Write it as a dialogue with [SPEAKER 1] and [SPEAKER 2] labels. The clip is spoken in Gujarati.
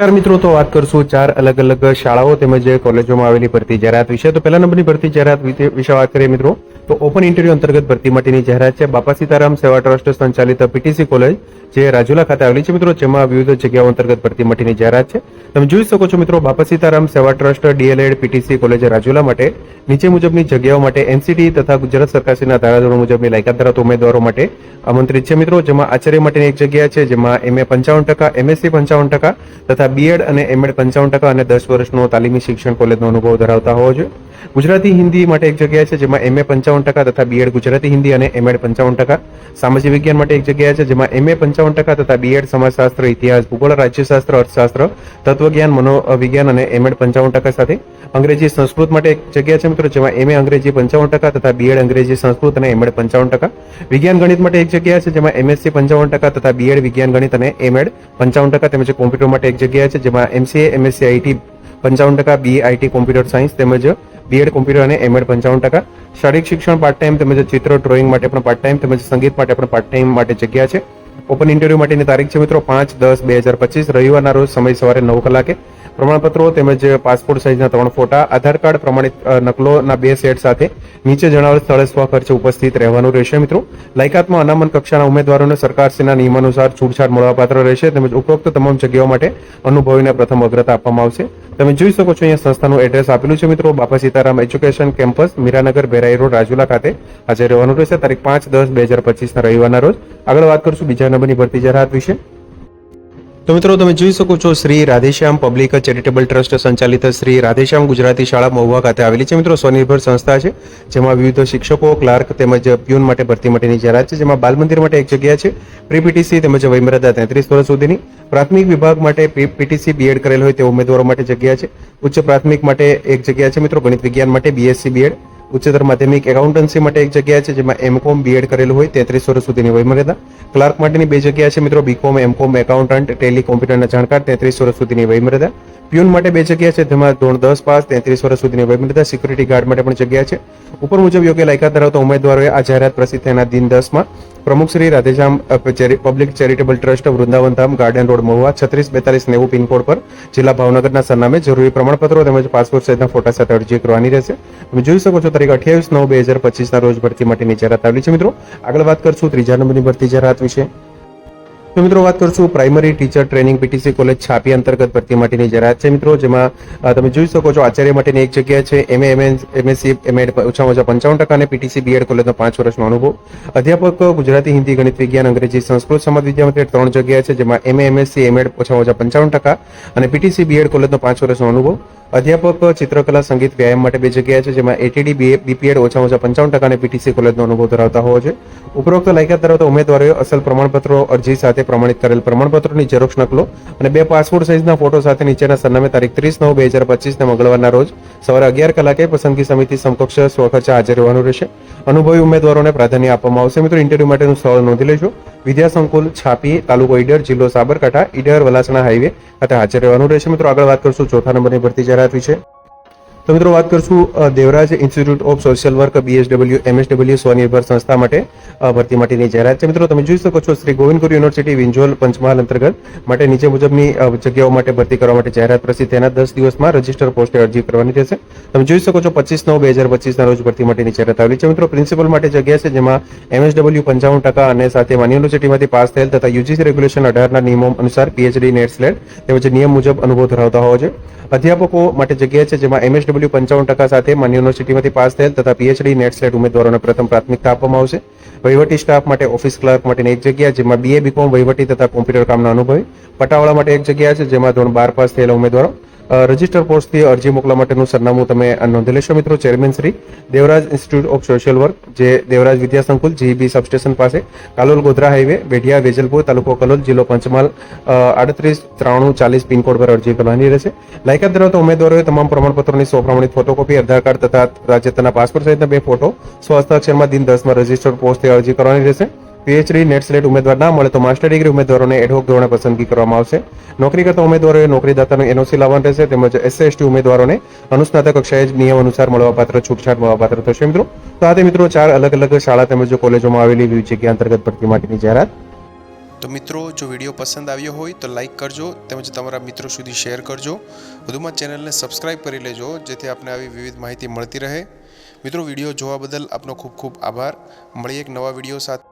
[SPEAKER 1] મિત્રો, તો વાત કરશું ચાર અલગ અલગ શાળાઓ તેમજ કોલેજોમાં આવેલી ભરતી જાહેરાત વિશે. તો પહેલા નંબરની ભરતી જાહેરાત વિશે- વાત કરીએ મિત્રો. તો ઓપન ઇન્ટરવ્યુ અંતર્ગત ભરતી માટેની જાહેરાત છે બાપા સીતારામ સેવા ટ્રસ્ટ સંચાલિત પીટીસી કોલેજ, જે રાજુલા ખાતે આવેલી છે મિત્રો, જેમાં વિવિધ જગ્યાઓ અંતર્ગત ભરતી માટેની જાહેરાત છે. તમે જોઈ શકો છો મિત્રો, Bapa Sitaram Seva trust, DElEd, PTC college Rajula માટે, નીચે મુજબની જગ્યાઓ માટે, એનસીટી તથા ગુજરાત સરકારશ્રીના ધારાધોરણ મુજબની લાયકાત ધરાવતા ઉમેદવારો માટે આમંત્રિત છે મિત્રો, જેમાં આચાર્ય માટેની એક જગ્યા છે, જેમાં એમએ પંચાવન ટકા, એમએસસી પંચાવન ટકા તથા બીએડ અને એમએડ પંચાવન ટકા અને દસ વર્ષનો તાલીમી શિક્ષણ કોલેજનો અનુભવ ધરાવતા હોવો જોઈએ. ગુજરાતી હિન્દી માટે એક જગ્યા છે જેમાં એમએ પંચાવન ટકા તથા બીએડ ગુજરાતી હિન્દી અને એમએડ પંચાવન ટકા. સામાજિક વિજ્ઞાન માટે એક જગ્યા છે જેમાં એમએ પંચાવન ટકા તથા બીએડ સમાજશાસ્ત્ર, ઇતિહાસ, ભૂગોળ, રાજ્યશાસ્ત્ર, અર્થશાસ્ત્ર, તત્વજ્ઞાન, મનોવિજ્ઞાન અને એમએડ પંચાવન ટકા સાથે. અંગ્રેજી સંસ્કૃત માટે એક જગ્યા છે મિત્રો જેમાં એમએ અંગ્રેજી પંચાવન ટકા તથા બીએડ અંગ્રેજી સંસ્કૃત અને એમએડ પંચાવન ટકા. વિજ્ઞાન ગણિત માટે એક જગ્યા છે જેમાં એમએસસી પંચાવન ટકા તથા બીએડ વિજ્ઞાન ગણિત અને એમએડ પંચાવન ટકા. તેમજ કોમ્પ્યુટર માટે એક જગ્યા છે જેમાં એમસીએ એમએસસી આઈટી પંચાવન ટકા બી આઈટી કોમ્પ્યુટર સાયન્સ તેમજ બીએડ કોમ્પ્યુટર અને એમએડ પંચાવન ટકા. શારીરિક શિક્ષણ પાર્ટ ટાઈમ તેમજ ચિત્ર ડ્રોઈંગ માટે પણ પાર્ટ ટાઈમ તેમજ સંગીત માટે પણ પાર્ટ ટાઈમ માટે જગ્યા છે. ઓપન ઇન્ટરવ્યુ માટેની તારીખ છે મિત્રો પાંચ દસ બે હજાર પચીસ. રવિવારના રોજ સમય સવારે નવ કલાકે. પ્રમાણપત્રો તેમજ પાસપોર્ટ સાઇઝના ત્રણ ફોટા, આધાર કાર્ડ, પ્રમાણિત નકલોના બે સેટ સાથે નીચે જણાવેલ સ્થળે સ્વખર્ચે ઉપસ્થિત રહેવાનું રહેશે મિત્રો. લાયકાતમાં અનામત કક્ષાના ઉમેદવારોને સરકારશ્રીના નિયમાનુસાર છૂટછાટ મળવાપાત્ર રહેશે તેમજ ઉપરોક્ત તમામ જગ્યાઓ માટે અનુભવીને પ્રથમ અગ્રતા આપવામાં આવશે. તમે જોઈ શકો છો અહીંયા સંસ્થાનું એડ્રેસ આપેલું છે મિત્રો. Bapa Sitaram education campus, Miranagar Berai road, Rajula ખાતે હાજર રહેવાનું રહેશે. તારીખ પાંચ દસ બે હજાર પચીસના રવિવારના રોજ. આગળ વાત કરશું બીજા નંબરની ભરતી જાહેરાત વિશે. તો મિત્રો તમે જોઈ શકો છો Shri Radheshyam public charitable trust સંચાલિત શ્રી રાધેશ્યામ ગુજરાતી શાળા મહુવા ખાતે આવેલી છે. મિત્રો, સ્વનિર્ભર સંસ્થા છે, જેમાં વિવિધ શિક્ષકો, ક્લાર્ક તેમજ પ્યુન માટે ભરતી માટેની જાહેરાત છે, જેમાં બાલ મંદિર માટે એક જગ્યા છે, પ્રીપીટીસી તેમજ વયમર્યાદા તેત્રીસ વર્ષ સુધીની. પ્રાથમિક વિભાગ માટે પીટીસી બીએડ કરેલ હોય તે ઉમેદવારો માટે જગ્યા છે. ઉચ્ચ પ્રાથમિક માટે એક જગ્યા છે, મિત્રો, ગણિત વિજ્ઞાન માટે બીએસસી બીએડ ઉચ્ચતર માધ્યમિક એકાઉન્ટન્સી માટે એક જગ્યા છે જેમાં એમકોમ બીએડ કરેલું હોય, તેત્રીસ વર્ષ સુધીની વયમર્યાદા ક્લાર્ક માટેની બે જગ્યા છે મિત્રો બીકોમ એમકોમ એકાઉન્ટન્ટ ટેલી કોમ્પ્યુટરના જાણકાર, તેત્રીસ વર્ષ સુધીની વયમર્યાદા પ્યુન માટે બે જગ્યા છે જેમાં ધોરણ દસ પાસ, તેત્રીસ વર્ષ સુધીની વયમર્યાદા સિક્યુરિટી ગાર્ડ માટે પણ જગ્યા છે. ઉપર મુજબ યોગ્ય લાયકાત ધરાવતા ઉમેદવારોએ આ જાહેરાત પ્રસિદ્ધ થયાના દિન દસમાં પ્રમુખ Shri Radheshyam public charitable trust Vrindavan Dham garden road Mahuva, છત્રીસ બેતાલીસ નેવું પિનકોડ પર જિલ્લા ભાવનગરના સરનામે જરૂરી પ્રમાણપત્રો તેમજ પાસપોર્ટ સહિતના ફોટા સાથે અરજી કરવાની રહેશે. તમે જોઈ શકો છો તારીખ અઠ્યાવીસ નવ બે હજાર પચીસના રોજ ભરતી માટેની જાહેરાત આવેલી છે મિત્રો. આગળ વાત કરશું ત્રીજા નંબરની ભરતી જાહેરાત વિશે. તો મિત્રો વાત કરશું primary teacher training PTC college Chhapi અંતર્ગત ભરતી માટેની જરાત છે મિત્રો, જેમાં તમે જોઈ શકો છો આચાર્ય માટેની એક જગ્યા છે એમએ એમએસસી એમએડ ઓછામાં ઓછા પંચાવન ટકા અને પીટીસી બીએડ કોલેજનો પાંચ વર્ષનો અનુભવ. અધ્યાપક, ગુજરાતી, હિન્દી, ગણિત, વિજ્ઞાન, અંગ્રેજી, સંસ્કૃત, સમાજ વિદ્યા માટે ત્રણ જગ્યા છે, જેમાં એમએ એમએસસી એમએડ ઓછામાં ઓછા પંચાવન ટકા અને પીટીસી બીએડ કોલેજનો પાંચ વર્ષનો અનુભવ. અધ્યાપક, ચિત્રકલા, સંગીત, વ્યાયામ માટે બે જગ્યા છે, જેમાં એટીડી બીપીએડ ઓછામાં ઓછા પંચાવન ટકા અને પીટીસી કોલેજનો અનુભવ ધરાવતા હોવો છે ઉપરોક્ત લાયકાત ધરાવતા ઉમેદવારોએ અસલ પ્રમાણપત્રો અરજી સાથે પ્રમાણિત કરેલ પ્રમાણપત્રોની ઝેરોક્ષ નકલો અને બે પાસપોર્ટ સાઇઝના ફોટો સાથે નીચેના સરનામે તારીખ ત્રીસ નવ બે હજાર પચીસના મંગળવારના રોજ સવારે અગિયાર કલાકે પસંદગી સમિતિ સમકક્ષ સ્વખર્ચે હાજર રહેવાનું રહેશે. અનુભવી ઉમેદવારોને પ્રાધાન્ય આપવામાં આવશે. મિત્રો ઇન્ટરવ્યુ માટેનું સ્થળ નોંધી લેજો. વિદ્યા સંકુલ, છાપી, તાલુકો ઈડર, જિલ્લો સાબરકાંઠા, ઈડર, વલાસણા હાઈવે ખાતે હાજર રહેવાનું રહેશે. મિત્રો, આગળ વાત કરશું ચોથા નંબરની ભરતી જાહેરાત વિશે તો મિત્રો વાત કરશું Devraj institute of social work BSW MSW સ્વનિર્ભર સંસ્થા માટે ભરતી માટેની જાહેરાત છે. મિત્રો, તમે જોઈ શકો છો, શ્રી ગોવિંદગુરુ યુનિવર્સિટી વિંજોલ પંચમહાલ અંતર્ગત માટે નીચે મુજબની જગ્યાઓ માટે ભરતી કરવા માટે જાહેરાત પ્રસિદ્ધ તેના દસ દિવસમાં રજિસ્ટર પોસ્ટે અરજી કરવાની રહેશે. તમે જોઈ શકો છો, પચીસ નવ બે હજાર પચીસના રોજ ભરતી માટેની જાહેરાત આવેલી છે. મિત્રો, પ્રિન્સિપલ માટે જગ્યા છે, જેમાં એમએસડબલ્યુ પંચાવન ટકા અને સાથે માન્ય યુનિવર્સિટીમાંથી પાસ થયેલ તથા યુજીસી રેગ્યુલેશન અઢારના નિયમો અનુસાર પીએચડી નેટ સ્લેટ તેમજ નિયમ મુજબ અનુભવ ધરાવતા હોવા જોઈએ. અધ્યાપકો માટે જગ્યા છે, જેમાં એમએસડબલ્યુ પંચાવન ટકા સાથે માન્ય યુનિવર્સિટીમાંથી પાસ થયેલ તથા પીએચડી નેટ સ્લેટ ઉમેદવારોને પ્રથમ પ્રાથમિકતા આપવામાં આવશે. વહીવટી સ્ટાફ માટે ઓફિસ ક્લાર્ક માટેની એક જગ્યા, જેમાં બીએ બીકોમ વહીવટી તથા કોમ્પ્યુટર કામના અનુભવી, પટાવાળા માટે એક જગ્યા છે, જેમાં ધોરણ બાર પાસ થયેલા ઉમેદવારો રજિસ્ટર પોસ્ટથી અરજી મોકલવા માટેનું સરનામું તમે નોંધી લેશો મિત્રો. Chairman Shri, Devraj institute of social work જે દેવરાજ વિદ્યા સંકુલ જીબી સબસ્ટેશન પાસે, કાલોલ ગોધરા હાઈવે બેઢિયા, વેજલપુર, તાલુકો કલોલ, જિલ્લો પંચમહાલ આડત્રીસ, ત્રાણું, ચાલીસ, પિનકોડ પર અરજી કરવાની રહેશે. લાયકાત ધરાવતા ઉમેદવારોએ તમામ પ્રમાણપત્રોની સો પ્રમાણિત ફોટોકોપી, આધાર કાર્ડ તથા રાજ્યના પાસપોર્ટ સહિતના બે ફોટો સ્વ હસ્તાક્ષરમાં દિન દસમાં રજિસ્ટર પોસ્ટથી અરજી કરવાની રહેશે. પીએચડી, નેટ સ્લેટ ઉમેદવાર ના મળે તો માસ્ટર ડિગ્રી ઉમેદવારોને એડહોક ધોરણે પસંદગી કરવામાં આવશે. નોકરી કરતા ઉમેદવારોએ નોકરીદાતાનું એનઓસી લાવવાનું રહેશે તેમજ એસસી એસટી ઉમેદવારોને અનુસ્નાતક કક્ષાએ જ નિયમ અનુસાર મળવાપાત્ર છૂટછાટ મળવાપાત્ર થશે મિત્રો. તો આ મિત્રો ચાર અલગ અલગ શાળા તેમજ કોલેજોમાં આવેલી વિવિધ જગ્યા અંતર્ગત ભરતી માટેની જાહેરાત.
[SPEAKER 2] તો મિત્રો, જો વીડિયો પસંદ આવ્યો હોય તો લાઇક કરજો તેમજ તમારા મિત્રો સુધી શેર કરજો. વધુમાં ચેનલને સબસ્ક્રાઇબ કરી લેજો, જેથી આપને આવી વિવિધ માહિતી મળતી રહે. મિત્રો, વીડિયો જોવા બદલ આપનો ખૂબ ખૂબ આભાર. મળીએ એક નવા વીડિયો સાથે.